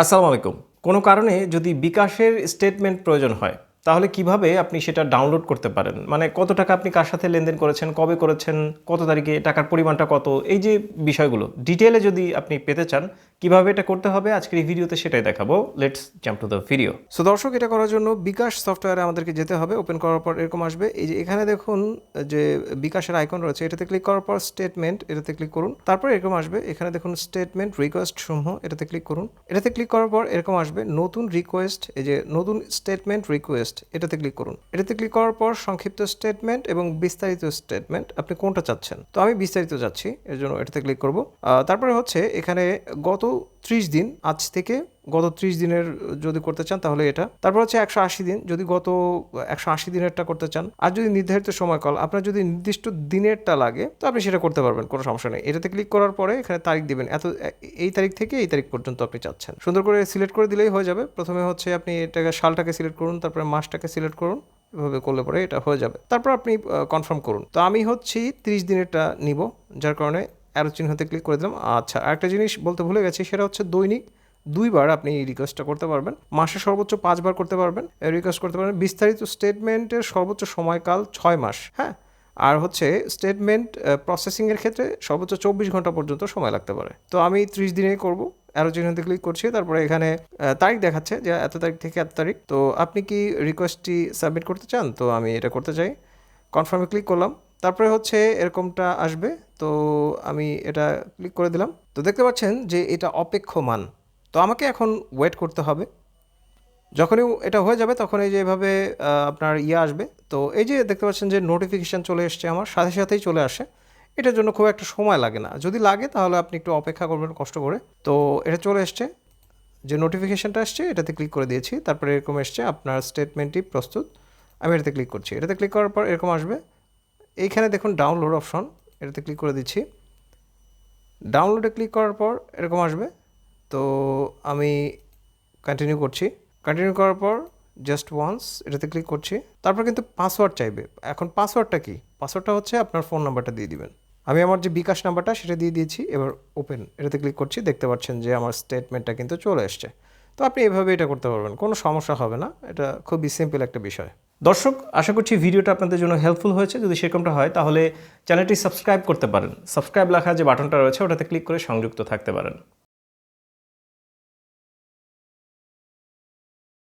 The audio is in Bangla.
আসসালামু আলাইকুম। কোনো কারণে যদি বিকাশের স্টেটমেন্ট প্রয়োজন হয়, তাহলে কীভাবে আপনি সেটা ডাউনলোড করতে পারেন? মানে কত টাকা আপনি কার সাথে লেনদেন করেছেন, কবে করেছেন, কত তারিখে, টাকার পরিমাণটা কত? এই যে বিষয়গুলো ডিটেলে যদি আপনি পেতে চান কীভাবে এটা করতে হবে? আজকের এই ভিডিওতে সেটাই দেখাবো। Let's jump to the video so দর্শক, এটা করার জন্য বিকাশ সফটওয়্যারে আমাদেরকে যেতে হবে। ওপেন করার পর এরকম আসবে। এই যে এখানে দেখুন, যে বিকাশের আইকন রয়েছে, এটাতে ক্লিক করার পর স্টেটমেন্ট এটাতে ক্লিক করুন। তারপর এরকম আসবে। এখানে দেখুন স্টেটমেন্ট রিকোয়েস্ট সমূহ, এটাতে ক্লিক করুন। এটাতে ক্লিক করার পর এরকম আসবে, নতুন রিকোয়েস্ট এই যে নতুন স্টেটমেন্ট রিকোয়েস্ট এটাতে ক্লিক করুন। এটাতে ক্লিক করার পর সংক্ষিপ্ত স্টেটমেন্ট এবং বিস্তারিত স্টেটমেন্ট আপনি কোনটা চাচ্ছেন? তো আমি বিস্তারিত চাচ্ছি এর জন্য এটাতে ক্লিক করব। তারপরে হচ্ছে, এখানে গত ত্রিশ দিন, আজ থেকে গত ত্রিশ দিনের যদি করতে চান তাহলে এটা। তারপর হচ্ছে একশো আশি দিন, যদি গত একশো আশি দিনেরটা করতে চান। আর যদি নির্ধারিত সময়কাল আপনার যদি নির্দিষ্ট দিনেরটা লাগে, তো আপনি সেটা করতে পারবেন, কোনো সমস্যা নেই। এটাতে ক্লিক করার পরে এখানে তারিখ দিবেন। এত, এই তারিখ থেকে এই তারিখ পর্যন্ত আপনি চাচ্ছেন। সুন্দর করে সিলেক্ট করে দিলেই হয়ে যাবে। প্রথমে হচ্ছে আপনি এটাকে সালটাকে সিলেক্ট করুন, তারপরে মাসটাকে সিলেক্ট করুন। এভাবে করলে পরে এটা হয়ে যাবে। তারপর আপনি কনফার্ম করুন। তো আমি হচ্ছি তিরিশ দিনেরটা নিব, যার কারণে অ্যারো চিহ্নতে ক্লিক করে দিলাম। আচ্ছা আরেকটা জিনিস বলতে ভুলে গেছি, সেটা হচ্ছে দৈনিক দুইবার আপনি এই রিকোয়েস্টটা করতে পারবেন। মাসে সর্বোচ্চ পাঁচবার করতে পারবেন রিকোয়েস্ট করতে পারবেন। বিস্তারিত স্টেটমেন্টের সর্বোচ্চ সময়কাল ছয় মাস হ্যাঁ? আর হচ্ছে স্টেটমেন্ট প্রসেসিংয়ের ক্ষেত্রে সর্বোচ্চ চব্বিশ ঘণ্টা পর্যন্ত সময় লাগতে পারে। তো আমি ত্রিশ দিনে করব অ্যারো চিহ্নতে ক্লিক করছি, তারপরে এখানে তারিখ দেখাচ্ছে যে এত তারিখ থেকে এত তারিখ। তো আপনি কি রিকোয়েস্টটি সাবমিট করতে চান? তো আমি এটা করতে চাই। কনফার্মে ক্লিক করলাম। তারপরে হচ্ছে এরকমটা আসবে, তো আমি এটা ক্লিক করে দিলাম। তো দেখতে পাচ্ছেন যে এটা অপেক্ষমান। তো আমাকে এখন ওয়েট করতে হবে। যখনই এটা হয়ে যাবে তখন এই যে এভাবে আপনার ইয়ে আসবে। তো এই যে দেখতে পাচ্ছেন যে নোটিফিকেশান চলে এসছে আমার, সাথে সাথেই চলে আসে। এটার জন্য খুব একটা সময় লাগে না। যদি লাগে তাহলে আপনি একটু অপেক্ষা করবেন কষ্ট করে। তো এটা চলে এসছে। যে নোটিফিকেশানটা আসছে এটাতে ক্লিক করে দিয়েছি। তারপরে এরকম এসছে, আপনার স্টেটমেন্টটি প্রস্তুত। আমি এটাতে ক্লিক করছি। এটাতে ক্লিক করার পর এরকম আসবে। এইখানে দেখুন ডাউনলোড অপশন এটাতে ক্লিক করে দিচ্ছি। ডাউনলোডে ক্লিক করার পর এরকম আসবে। তো আমি কন্টিনিউ করছি। কন্টিনিউ করার পর জাস্ট ওয়ান্স এটাতে ক্লিক করছি। তারপর কিন্তু পাসওয়ার্ড চাইবে। এখন পাসওয়ার্ডটা কি? পাসওয়ার্ডটা হচ্ছে আপনার ফোন নাম্বারটা দিয়ে দিবেন। আমি আমার যে বিকাশ নাম্বারটা সেটা দিয়ে দিয়েছি। এবার ওপেন এটাতে ক্লিক করছি। দেখতে পাচ্ছেন যে আমার স্টেটমেন্টটা কিন্তু চলে এসছে। তো আপনি এভাবে এটা করতে পারবেন। কোনো সমস্যা হবে না। এটা খুবই সিম্পল একটা বিষয়। দর্শক, আশা করছি ভিডিওটা আপনাদের জন্য হেল্পফুল হয়েছে। যদি সেরকমটা হয়, তাহলে চ্যানেলটি সাবস্ক্রাইব করতে পারেন। সাবস্ক্রাইব লেখা যে বাটনটা রয়েছে, ওটাতে ক্লিক করে সংযুক্ত থাকতে পারেন।